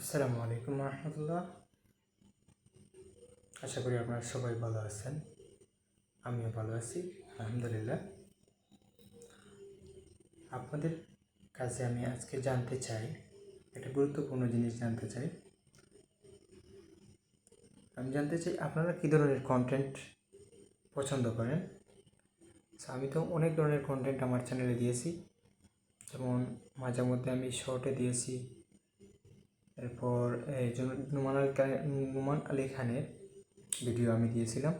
আসসালামু আলাইকুম রহমতুল্লাহ। আশা করি আপনারা সবাই ভালো আছেন। আমিও ভালো আছি, আলহামদুলিল্লাহ। আপনাদের কাছে আমি আজকে জানতে চাই, একটা গুরুত্বপূর্ণ জিনিস জানতে চাই। আমি জানতে চাই, আপনারা কী ধরনের কন্টেন্ট পছন্দ করেন? আমি তো অনেক ধরনের কন্টেন্ট আমার চ্যানেলে দিয়েছি। যেমন, মাঝে মধ্যে আমি শর্টে দিয়েছি। এরপর, এই নুমান আলী নুমান আলী খানের ভিডিও আমি দিয়েছিলাম।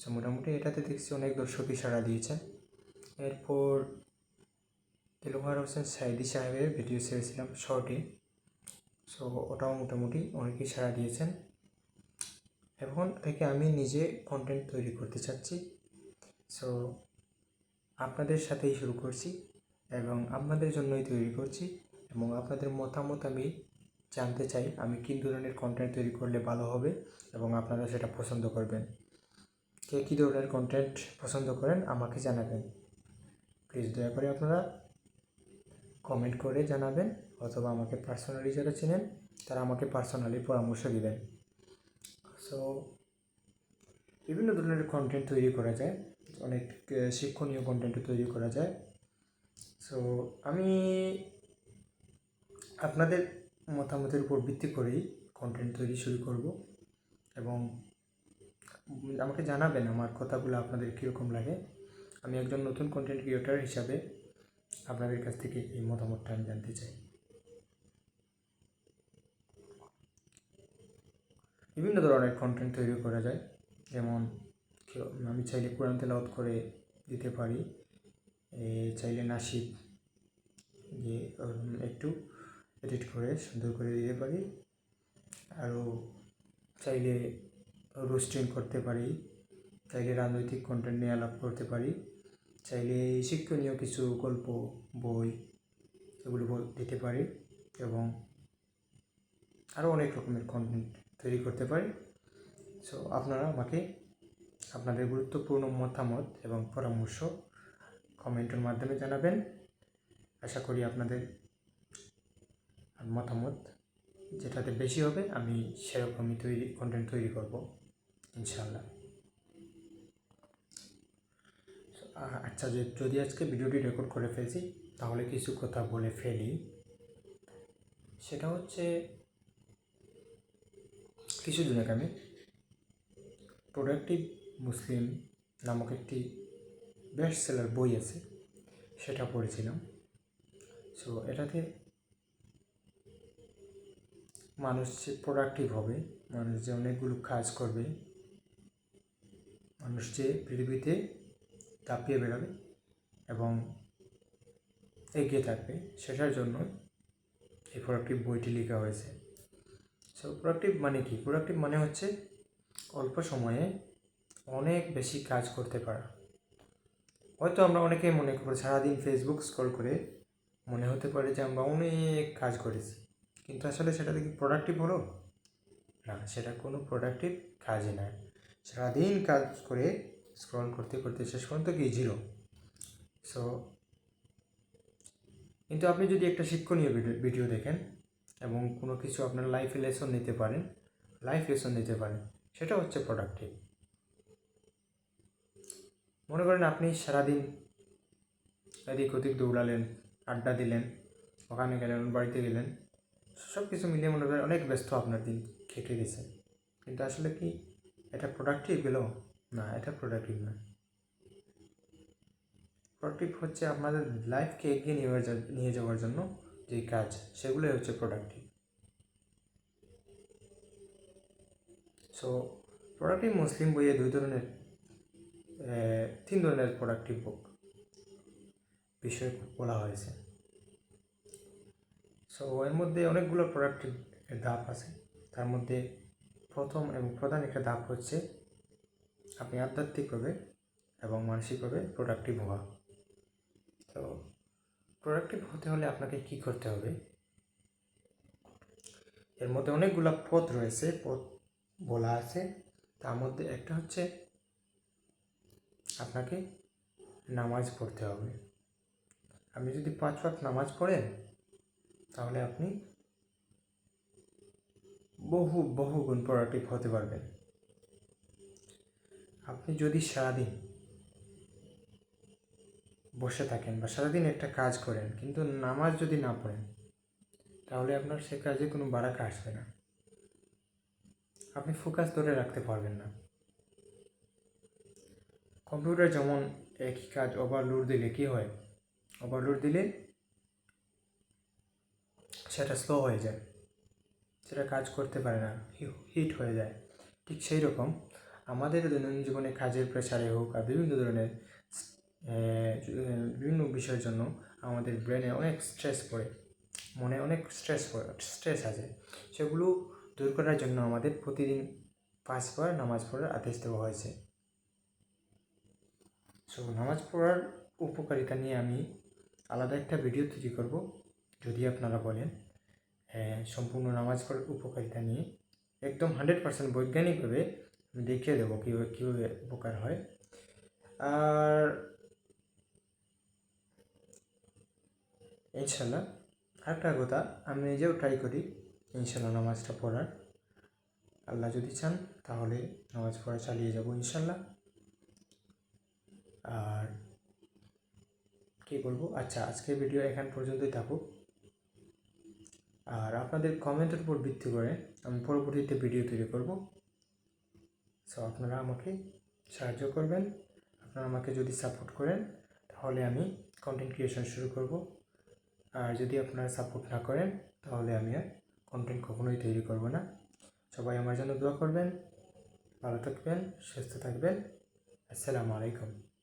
সো মোটামুটি এটাতে দেখছি অনেক দর্শকই সাড়া দিয়েছেন এরপর দিলওয়ার হোসেন সাইদি সাহেবের ভিডিও ছেড়েছিলাম শর্টে সো ওটাও মোটামুটি অনেকেই সাড়া দিয়েছেন। এখন থেকে আমি নিজে কন্টেন্ট তৈরি করতে চাচ্ছি। সো আপনাদের সাথেই শুরু করছি এবং আপনাদের জন্যই তৈরি করছি এবং আপনাদের মতামত আমি জানতে চাই, আমি কী ধরনের কন্টেন্ট তৈরি করলে ভালো হবে এবং আপনারা সেটা পছন্দ করবেন? কে কী ধরনের কন্টেন্ট পছন্দ করেন আমাকে জানাবেন। প্লিজ দয়া করে আপনারা কমেন্ট করে জানাবেন অথবা আমাকে পার্সোনালি যারা চেনেন, তারা আমাকে পার্সোনালি পরামর্শ দিবেন। সো বিভিন্ন ধরনের কন্টেন্ট তৈরি করা যায়, অনেক শিক্ষণীয় কন্টেন্ট তৈরি করা যায়। সো আমি আপনাদের মতামতের উপর ভিত্তি করেই কন্টেন্ট তৈরি শুরু করব এবং আমাকে জানাবেন আমার কথাগুলো আপনাদের কীরকম লাগে। আমি একজন নতুন কন্টেন্ট ক্রিয়েটার হিসাবে আপনাদের কাছ থেকে এই মতামতটা আমি জানতে চাই। বিভিন্ন ধরনের কন্টেন্ট তৈরি করা যায়, যেমন আমি চাইলে কোরআন তেলাওয়াত করে দিতে পারি চাইলে নাসিদ দিয়ে একটু এডিট করে সুন্দর করে দিতে পারি। আরও চাইলে রোস্টিং করতে পারি। চাইলে রাজনৈতিক কন্টেন্ট নিয়ে আলাপ করতে পারি। চাইলে শিক্ষণীয় কিছু গল্প, বই এগুলো দিতে পারি এবং আরও অনেক রকমের কন্টেন্ট তৈরি করতে পারি। সো আপনারা আমাকে আপনাদের গুরুত্বপূর্ণ মতামত এবং পরামর্শ কমেন্টের মাধ্যমে জানাবেন। আশা করি আপনাদের মতামত যেটাতে বেশি হবে, আমি সেরকমই তৈরি কন্টেন্ট তৈরি করব ইনশাল্লাহ আচ্ছা যে যদি আজকে ভিডিওটি রেকর্ড করে ফেলছি, তাহলে কিছু কথা বলে ফেলি। সেটা হচ্ছে, কিছুদিন আগে আমি প্রোডাক্টিভ মুসলিম নামক একটি বেস্ট সেলার বই আছে, সেটা পড়েছিলাম। সো এটাতে মানুষ প্রোডাক্টিভ হবে, মানুষ যে অনেকগুলো কাজ করবে, মানুষ যে পৃথিবীতে দাপিয়ে বেরোবে এবং এগিয়ে থাকবে, সেটার জন্য এই প্রোডাক্টিভ বইটি লেখা হয়েছে। সো প্রোডাক্টিভ মানে কি? প্রোডাক্টিভ মানে হচ্ছে অল্প সময়ে অনেক বেশি কাজ করতে পারা। হয়তো আমরা অনেকেই মনে করি, সারাদিন ফেসবুক স্ক্রল করে মনে হতে পারে যে আমরা অনেক কাজ করেছি। কিন্তু আসলে সেটা কি প্রোডাক্টিভ হলো? না, সেটা কোনো প্রোডাক্টিভ কাজই নয় সারাদিন কাজ করে স্ক্রল করতে করতে শেষ পর্যন্ত কি জিরো সো কিন্তু আপনি যদি একটা শিক্ষণীয় ভিডিও ভিডিও দেখেন এবং কোনো কিছু আপনার লাইফে লেসন নিতে পারেন লাইফ লেসন নিতে পারেন, সেটা হচ্ছে প্রোডাক্টিভ মনে করেন আপনি সারাদিন এদিক ওদিক দৌড়ালেন, আড্ডা দিলেন, ওখানে গেলেন, বাড়িতে গেলেন সব কিছু মিলিয়ে মনে করেন অনেক ব্যস্ত আপনার দিন খেটে গেছে। কিন্তু আসলে কি এটা প্রোডাক্টিভ গেল? না, এটা প্রোডাক্টিভ না। প্রোডাক্টিভ হচ্ছে আপনাদের লাইফকে এগিয়ে নিয়ে নিয়ে যাওয়ার জন্য যে কাজ, সেগুলোই হচ্ছে প্রোডাক্টিভ সো প্রোডাক্টিভ মুসলিম বইয়ে দুই ধরনের তিন ধরনের প্রোডাক্টিভ বুক বিষয় বলা হয়েছে। সো এর মধ্যে অনেকগুলো প্রোডাক্টিভ ধাপ আছে। তার মধ্যে প্রথম এবং প্রধান একটা ধাপ হচ্ছে আপনি আধ্যাত্মিকভাবে এবং মানসিকভাবে প্রোডাক্টিভ হওয়া। তো প্রোডাক্টিভ হতে হলে আপনাকে কি করতে হবে? এর মধ্যে অনেকগুলো পথ রয়েছে, পথ বলা আছে। তার মধ্যে একটা হচ্ছে আপনাকে নামাজ পড়তে হবে। আপনি যদি পাঁচ ওয়াক্ত নামাজ পড়েন তাহলে আপনি বহু বহু গুণ প্রোডাক্টিভ হতে পারবেন। আপনি যদি সারাদিন বসে থাকেন বা সারাদিন একটা কাজ করেন, কিন্তু নামাজ যদি না পড়েন, তাহলে আপনার সে কাজে কোনো বারাকা আসবে না। আপনি ফোকাস ধরে রাখতে পারবেন না। কম্পিউটার যেমন একই কাজ ওভারলোড দিলে কী হয়? ওভারলোড দিলে সেটা স্লো হয়ে যায়। সেটা কাজ করতে পারে না হিট হয়ে যায়। ঠিক সেই রকম আমাদের দৈনন্দিন জীবনে কাজের প্রেসারে হোক আর বিভিন্ন ধরনের বিভিন্ন বিষয়ের জন্য আমাদের ব্রেনে অনেক স্ট্রেস পড়ে। মনে অনেক স্ট্রেস পড়ে স্ট্রেস আছে সেগুলো দূর করার জন্য আমাদের প্রতিদিন পাঁচবার নামাজ পড়ার আদেশ দেওয়া হয়েছে। সো নামাজ পড়ার উপকারিতা নিয়ে আমি আলাদা একটা ভিডিও তৈরি করব। যদি আপনারা বলেন সম্পূর্ণ নামাজ পড়ার উপকারিতা নিয়ে একদম হান্ড্রেড পার্সেন্ট বৈজ্ঞানিকভাবে আমি দেখিয়ে দেবো কীভাবে কীভাবে উপকার হয়। আর ইনশাল্লাহ আরেকটা কথা, আমি নিজেও ট্রাই করি ইনশাল্লাহ নামাজটা পড়ার। আল্লাহ যদি চান, তাহলে নামাজ পড়া চালিয়ে যাব ইনশাল্লাহ। আর কী বলব? আচ্ছা আজকের ভিডিও এখান পর্যন্তই থাকুক। আর আপনাদের কমেন্টের উপর ভিত্তি করে আমি পরবর্তীতে ভিডিও তৈরি করব। সো আপনারা আমাকে সাহায্য করবেন। আপনারা আমাকে যদি সাপোর্ট করেন, তাহলে আমি কন্টেন্ট ক্রিয়েশন শুরু করব। আর যদি আপনারা সাপোর্ট না করেন, তাহলে আমি আর কন্টেন্ট কখনোই তৈরি করব না। সবাই আমার জন্য দোয়া করবেন। ভালো থাকবেন, সুস্থ থাকবেন। আসসালামু আলাইকুম।